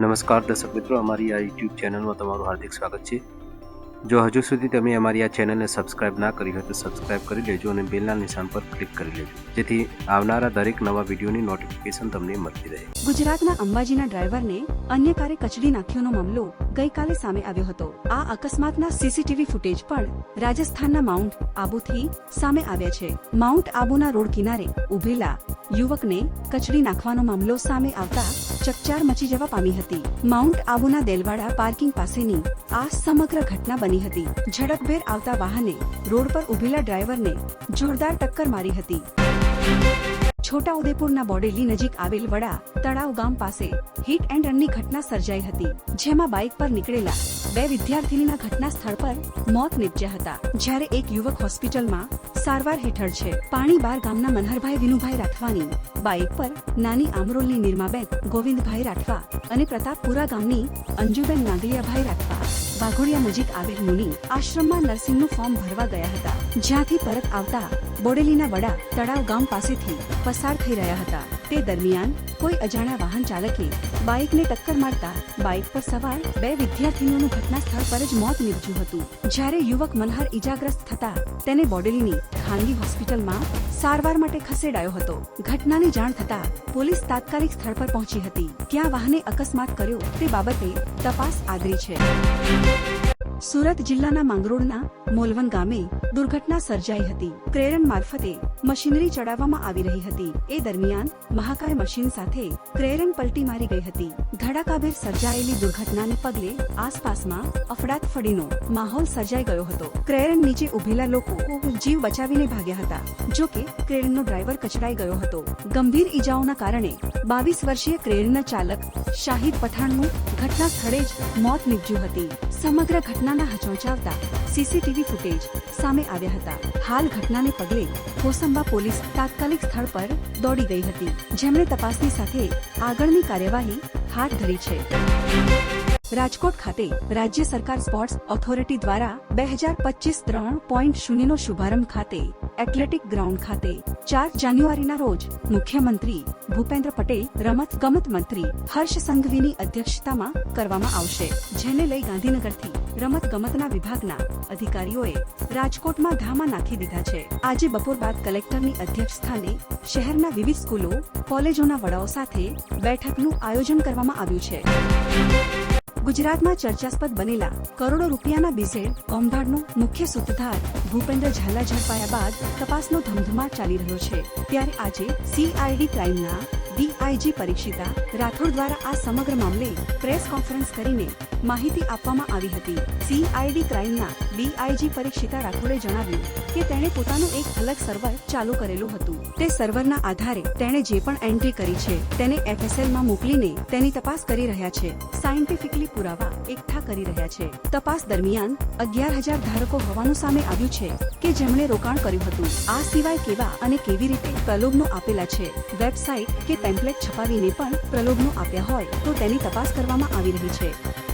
નમસ્કાર દર્શક મિત્રો, અમારી આ યુટ્યુબ ચેનલમાં તમારું હાર્દિક સ્વાગત છે. જો હજુ સુધી તમે અમારી આ ચેનલને સબસ્ક્રાઇબ ના કરી હોય તો સબસ્ક્રાઇબ કરી લેજો અને બેલના નિશાન પર ક્લિક કરી લેજો. જેથી આવનારા દરેક નવા વિડીયોની નોટિફિકેશન તમને મળતી રહે. ગુજરાતના અંબાજીના ડ્રાઈવરને અન્ય કારે કચડી નાખ્યોનો મામલો ગઈકાલે સામે આવ્યો હતો. આ અકસ્માતના સીસીટીવી ફૂટેજ પણ રાજસ્થાનના માઉન્ટ આબુથી સામે આવ્યા છે. માઉન્ટ આબુના રોડ કિનારે ઉભેલા યુવકને કચડી નાખવાનો મામલો સામે આવતા ચકચાર મચી જવા પામી હતી. માઉન્ટ આબુના દેલવાડા પાર્કિંગ પાસેની આ સમગ્ર ઘટના બની હતી. ઝડપભેર આવતા વાહને રોડ પર ઉભેલા ડ્રાઈવરને જોરદાર ટક્કર મારી હતી. છોટાઉદેપુરના બોડેલી નજીક આવેલ વડા તળાવ ગામ પાસે હિટ એન્ડ રનની ઘટના સર્જાઈ હતી, જેમાં બાઇક પર નીકળેલા બે વિદ્યાર્થીનીના ઘટના સ્થળ પર મોત નીપજ્યા હતા. જ્યારે એક યુવક હોસ્પિટલમાં સારવાર હેઠળ છે. પાણી બાર ગામના મનહરભાઈ વિનુભાઈ રાઠવાની બાઇક પર નાની આમરોલની નિર્માબેન ગોવિંદભાઈ રાઠવા અને પ્રતાપપુરા ગામની અંજુબેન નાગલિયાભાઈ રાઠવા વાઘોડિયા નજીક આવેલ મુનિ આશ્રમમાં નર્સિંગનું ફોર્મ ભરવા ગયા હતા, જ્યાંથી પરત આવતા બોડેલીના વડા તળાવ ગામ પાસેથી પસાર થઈ રહ્યા હતા. તે દરમિયાન કોઈ અજાણ્યા વાહન ચાલકે બાઇકને ટક્કર મારતા બાઇક પર સવાર બે વિદ્યાર્થીનીઓનું ઘટના સ્થળ પર જ મોત નીપજ્યું હતું. જ્યારે યુવક મનહર ઈજાગ્રસ્ત થતા તેને બોડેલીની ખાનગી હોસ્પિટલમાં સારવાર માટે ખસેડાયો હતો. ઘટનાની જાણ થતા પોલીસ તાત્કાલિક સ્થળ પર પહોંચી હતી. ત્યાં વાહને અકસ્માત કર્યો. તે બાબતે તપાસ આદરી છે. સુરત જિલ્લાના માંગરોળના મોલવન ગામે દુર્ઘટના સર્જાઈ હતી. ક્રેરન મારફતે મશીનરી ચડાવવામાં આવી રહી હતી. એ દરમિયાન મહાકાય મશીન સાથે ક્રેરન પલટી મારી ગઈ હતી. ધડાકાભેર સર્જાયેલી દુર્ઘટનાને પગલે આસપાસમાં અફડાતફડીનો માહોલ સર્જાઈ ગયો હતો. ક્રેરન નીચે ઉભેલા લોકો જીવ બચાવીને ભાગ્યા હતા, જો કે ક્રેરનનો ડ્રાઈવર કચડાઈ ગયો હતો. ગંભીર ઈજાઓના કારણે બાવીસ વર્ષીય ક્રેરનના ચાલક શાહિદ પઠાણનું ઘટના સ્થળે જ મોત નીપજ્યું હતી. સમગ્ર ઘટનાના હચોચાવતા સીસીટીવી ફૂટેજ સામે આવ્યા હતા. હાલ ઘટનાને પગલે કોસંબા પોલીસ તાત્કાલિક સ્થળ પર દોડી ગઈ હતી. જેમણે તપાસની સાથે આગળની કાર્યવાહી હાથ ધરી છે. રાજકોટ ખાતે રાજ્ય સરકાર સ્પોર્ટ્સ ઓથોરિટી દ્વારા બે હજાર પચીસ ત્રણ પોઈન્ટ શૂન્યનો શુભારંભ ખાતે એથ્લેટિક ગ્રાઉન્ડ ખાતે ચાર જાન્યુઆરીના રોજ મુખ્યમંત્રી ભૂપેન્દ્ર પટેલ રમત ગમત મંત્રી હર્ષ સંઘવીની અધ્યક્ષતામાં કરવામાં આવશે, જેને લઈ ગાંધીનગરથી રમત ગમતના વિભાગના અધિકારીઓએ રાજકોટમાં ધામા નાખી દીધા છે. આજે બપોર બાદ કલેક્ટરની અધ્યક્ષ સ્થાને શહેરના વિવિધ સ્કૂલો, કોલેજોના વડાઓ સાથે બેઠકનું આયોજન કરવામાં આવ્યું છે. ગુજરાતમાં ચર્ચાસ્પદ બનેલા કરોડો રૂપિયાના બીઝેડ કોમ્બાડનો મુખ્ય સૂત્રધાર ભૂપેન્દ્ર ઝાલા ઝડપાયા બાદ તપાસનો ધમધમાટ ચાલી રહ્યો છે. ત્યારે આજે સીઆઈડી ક્રાઇમના ડીઆઈજી પરીક્ષિતા રાઠોડ દ્વારા આ સમગ્ર મામલે પ્રેસ કોન્ફરન્સ કરીને માહિતી આપવામાં આવી હતી. સીઆઈડી ક્રાઇમના ડીઆઈજી પરીક્ષિતા રાઠોડે જણાવ્યું કે તેણે પોતાનું એક અલગ સર્વર ચાલુ કરેલું હતું. તે સર્વરના આધારે તેણે જે પણ એન્ટ્રી કરી છે તેને એફએસએલમાં મોકલીને તેની તપાસ કરી રહ્યા છે. સાયન્ટિફિકલી પુરાવા એકઠા કરી રહ્યા છે. તપાસ દરમિયાન અગિયાર હજાર ધારકો હોવાનું સામે આવ્યું છે કે જેમણે રોકાણ કર્યું હતું. આ સિવાય કેવા અને કેવી રીતે પ્રલોભનો આપેલા છે. વેબસાઇટ કે ટેમ્પલેટ છપાવીને પણ પ્રલોભનો આપ્યા હોય તો તેની તપાસ કરવામાં આવી રહી છે.